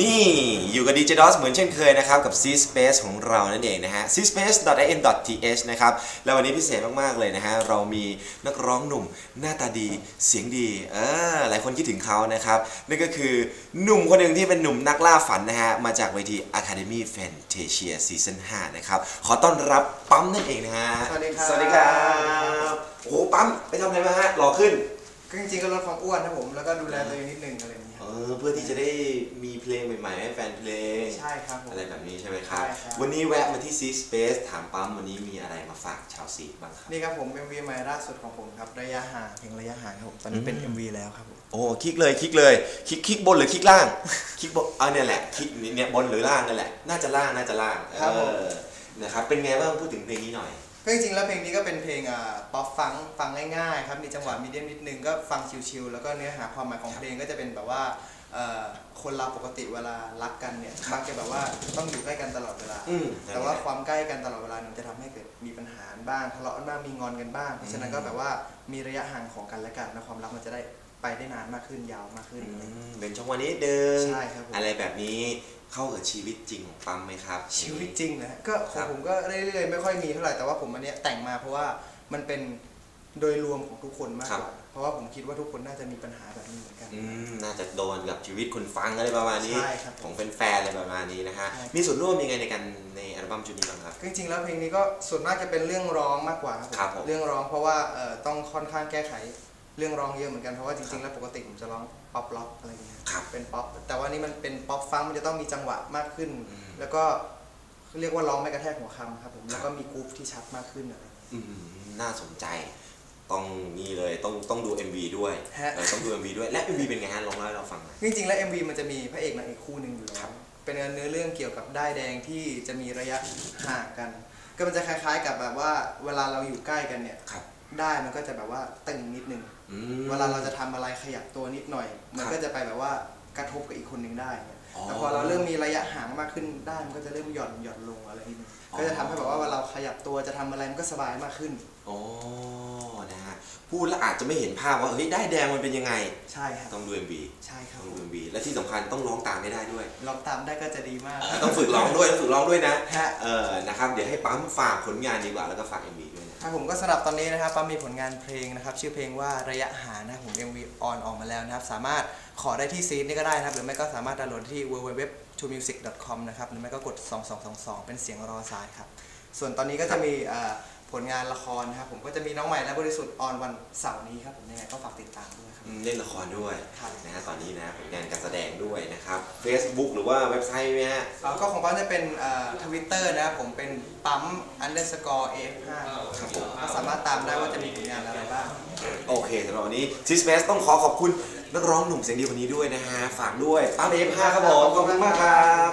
นี่อยู่กับ DJ DOS เหมือนเช่นเคยนะครับ กับ C Space ของเรานั่นเองนะฮะ cspace.in.th นะครับ แล้ววันนี้พิเศษมากๆเลยนะฮะ เรามีนักร้องหนุ่มหน้าตาดีเสียงดี เออ หลายคนคิดถึงเขานะครับ นั่นก็คือหนุ่มคนหนึ่งที่เป็นหนุ่มนักล่าฝันนะฮะ มาจากเวที Academy Fantasia Season 5 นะครับ ขอต้อนรับปั๊มนั่นเองนะฮะ สวัสดีครับ สวัสดีครับโอ้โหปั๊มไปทำอะไรมาฮะหล่อขึ้นก็จริงๆก็ลดความอ้วนนะผมแล้วก็ดูแลตัวเองนิดนึงอะไรอย่างเงี้ยเออเพื่อที่จะได้มีเพลงให ม่ๆให้แฟนเพลง ใช่ครับผม อะไรแบบนี้ใช่ไหมครับ ใช่ครับ วันนี้แวะมาที่ C Space ถามปั๊มวันนี้มีอะไรมาฝากชาวซีบ้างครับ นี่ครับผม MV ใหม่ล่าสุดของผมครับ ระยะห่างเพลงระยะห่างครับผมตอนนี้เป็น อืม MV แล้วครับผม โอ้คลิกเลยคลิกเลยคลิกคลิกบนหรือคลิกล่าง คลิกบนอ่าเนี่ยแหละคลิกเนี่ยบนหรือล่างนั่นแหละ น่าจะล่างน่าจะล่างครับผม เออนะครับเป็นไงบ้างพูดถึงเพลงนี้หน่อย ก็จริงๆแล้วเพลงนี้ก็เป็นเพลงอ่าป๊อปฟังฟังง่ายๆครับมีจังหวะมีเดียมนิดนึงก็ฟังชิลๆแล้วก็เนื้อหาความหมายของเพลงก็จะเป็นแบบว่าเอ่อคนเราปกติเวลารักกันเนี่ยมักจะแบบว่าต้องอยู่ใกล้กันตลอดเวลา อืมแต่ว่าความใกล้กันตลอดเวลาเนี่ยจะทำให้เกิดมีปัญหาบ้างทะเลาะกันบ้างมีงอนกันบ้างเพราะฉะนั้นก็แบบว่ามีระยะห่างของกันและกันนะความรักมันจะได้ไปได้นานมากขึ้นยาวมากขึ้น อืมเป็นช่องวันนี้เดิมใช่ครับผม อะไรแบบนี้ เข้ากับชีวิตจริงของปั๊มไหมครับ ชีวิตจริงนะฮะก็ขครัองบผมก็เรื่อยๆไม่ค่อยมีเท่าไหร่แต่ว่าผมอันเนี้ยแต่งมาเพราะว่ามันเป็นโดยรวมของทุกคนมากกว่าเพราะว่าผมคิดว่าทุกคนน่าจะมีปัญหาแบบนี้เหมือนกัน อืม น่าจะโดนกับชีวิตคนฟังอะไรประมาณนี้ใช่ครับของแฟนๆอะไรประมาณนี้นะฮะใช่มีส่วนร่วมยังไงในการในอัลบั้มชุดนี้บ้างครับก็จริงๆแล้วเพลงนี้ก็ส่วนมากจะเป็นเรื่องร้องมากกว่าครับครับผมเรื่องร้องเพราะว่าเอ่อต้องค่อนข้างแก้ไข เรื่องร้องเยอะเหมือนกันเพราะว่าจริงๆแล้วปกติผมจะร้องป๊อปล็อกอะไรอย่างเงี้ยครับเป็นป๊อปแต่ว่านี่มันเป็นป๊อปฟังก์มันจะต้องมีจังหวะมากขึ้นอืมแล้วก็เรียกว่าร้องไม่กระแทกหัวคำครับผมครับแล้วก็มีกรุ๊ปที่ชัดมากขึ้นอะไรอย่างเงี้ยอืมน่าสนใจต้องนี่เลยต้องต้องดู MV ด้วยฮะเออต้องดู MV ด้วยและ MV เป็นไงฮะลองเล่าให้เราฟังหน่อยจริงๆแล้ว MV มันจะมีพระเอกนางเอกคู่หนึ่งอยู่แล้ครัวบเป็นเนื้อเรื่องเกี่ยวกับด้ายแดงที่จะมีระยะห่างกัน ก็มันจะคล้าย ๆ กับแบบว่าเวลาเราอยู่ใกล้กันเนี่ยครับ ได้ายมันก็จะแบบว่าตึงนิดนึงอืมเวลาเราจะทำอะไรขยับตัวนิดหน่อย มันครับก็จะไปแบบว่ากระทบกับอีกคนหนึ่งได้เนี่ยอ๋อแต่พอเราเริ่มมีระยะห่างมากขึ้นได้มันก็จะเริ่มหย่อนหย่อนลงอะไรนิดนึงอ๋อก็จะทำให้แบบว่าเวลาเราขยับตัวจะทำอะไรมันก็สบายมากขึ้นอ๋อนะฮะ พูดแล้วอาจจะไม่เห็นภาพว่าเฮ้ยได้ายแดงมันเป็นยังไง ใช่ครับต้องดู MV ใช่ครับต้องดู MV และที่สำคัญต้องร้องตามไม่ได้ด้วย ลองตามได้ก็จะดีมากเออต้องฝึกร้องด้วยต้องฝึกร้องด้วยนะฮะ เออนะครับเดี๋ยวให้ปั๊มฝากผลงานดีกว่าแล้วก็ฝาก MV ด้วยนะครับผมก็สำหรับตอนนี้นะครับปั๊มมีผลงานเพลงนะครับ ชื่อเพลงว่าระยะห่างนะครับผม MV ออนออกมาแล้วนะครับ สามารถขอได้ที่ซีดนี่ก็ได้นะครับ หรือไม่ก็สามารถดาวน์โหลดที่ www.music.com นะครับ หรือไม่ก็กด 2222 เป็นเสียงรอสายครับ ส่วนตอนนี้ก็จะมีเอ่อ ผลงานละครนะครับผมก็จะมีน้องใหม่และบริสุทธิ์ออนวันเสาร์นี้ครับผมยังไงก็ฝากติดตามด้วยครับอืมเล่นละครด้วยครับนะฮะตอนนี้นะผลงานการแสดงด้วยนะครับ Facebook หรือว่าเว็บไซต์ไหมฮะเอ่อก็ของปั๊มจะเป็นทวิตเตอร์นะครับผมเป็นปั๊ม underscore f5 ครับผมก็สามารถตามได้ว่าจะมีผลงานอะไรบ้าง โอเคสำหรับวันนี้ซิสเปซต้องขอขอบคุณนักร้องหนุ่มเสียงดีคนนี้ด้วยนะฮะฝากด้วยปั๊มเอฟห้าครับผมขอบคุณมากครับ